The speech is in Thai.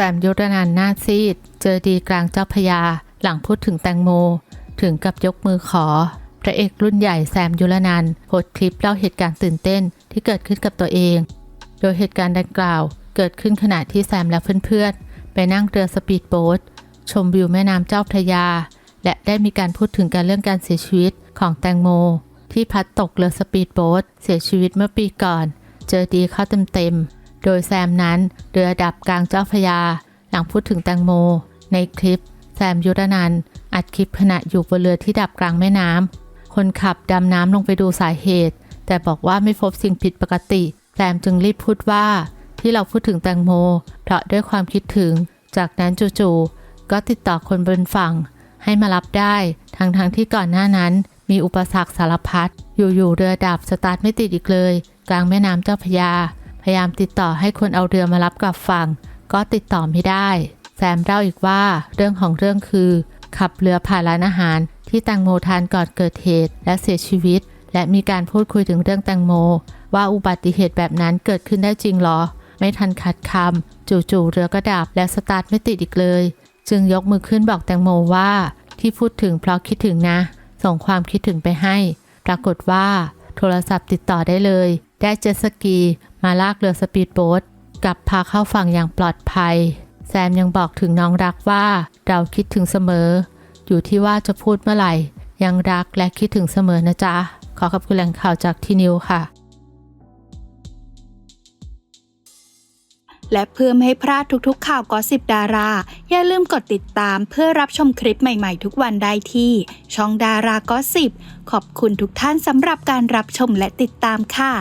แซมยุรนันหน้าซีด เจอดีกลางเจ้าพยา หลังพูดถึงแตงโม ถึงกับยกมือขอ พระเอกรุ่นใหญ่แซมยุรนันโพสคลิปเล่าเหตุการณ์ตื่นเต้นที่เกิดขึ้นกับตัวเอง โดยเหตุการณ์ดังกล่าว เกิดขึ้นขณะที่แซมและเพื่อนๆ ไปนั่งเรือสปีดโบ๊ทชมวิวแม่น้ำเจ้าพระยา และได้มีการพูดถึงการเรื่องการเสียชีวิตของแตงโม ที่พัดตกเรือสปีดโบ๊ทเสียชีวิตเมื่อปีก่อน เจอดีเข้าเต็มๆ โดยแซมนั้นเรือดับกลางเจ้าพระยา หลังพูดถึงแตงโม ในคลิป แซมยุรนันอัดคลิปขณะอยู่บนเรือที่ดับกลางแม่น้ำ คนขับดำน้ำลงไปดูสาเหตุ แต่บอกว่าไม่พบสิ่งผิดปกติ แซมจึงรีบพูดว่า ที่เราพูดถึงแตงโม เพราะด้วยความคิดถึง จากนั้นจู่ๆก็ติดต่อคนบนฝั่ง ให้มารับได้ ทั้งๆทที่ก่อนหน้านั้น มีอุปสรรคสารพัดอยู่ๆเรือดับสตาร์ทไม่ติดอีกเลย กลางแม่น้ำเจ้าพระยา ยายามติดต่อให้คนเอาเรือมารับกลับฝั่ง ก็ติดต่อไม่ได้ แซมเล่าอีกว่าเรื่องของเรื่องคือ ขับเรือผ่านร้านอาหาร ที่แตงโมทานก่อนเกิดเหตุ และเสียชีวิต และมีการพูดคุยถึงเรื่องแตงโม ว่าอุบัติเหตุแบบนั้นเกิดขึ้นได้จริงหรอ ไม่ทันขัดคำจู่ๆเรือก็ดับและสตาร์ทไม่ติดอีกเลย จึงยกมือขึ้นบอกแตงโมว่า ที่พูดถึงเพราะคิดถึงนะ ส่งความคิดถึงไปให้ ปรากฏว่า โทรศัพท์ติดต่อได้เลย ได้เจ็ตสกีมาลากเรือสปีดโบ๊ทกลับพาเข้าฝั่งอย่างปลอดภัย แซมยังบอกถึงน้องรักว่าเราคิดถึงเสมอ อยู่ที่ว่าจะพูดเมื่อไหร่ ยังรักและคิดถึงเสมอนะจ๊ะ ขอขอบคุณแหล่งข่าวจากที่นิวค่ะ และเพื่อไม่ให้พลาดทุกๆ ข่าวกอสิบดารา อย่าลืมกดติดตามเพื่อรับชมคลิปใหม่ๆ ทุกวันได้ที่ ช่องดารากอสิบขอบคุณทุกท่านสำหรับการรับชมและติดตามค่ะ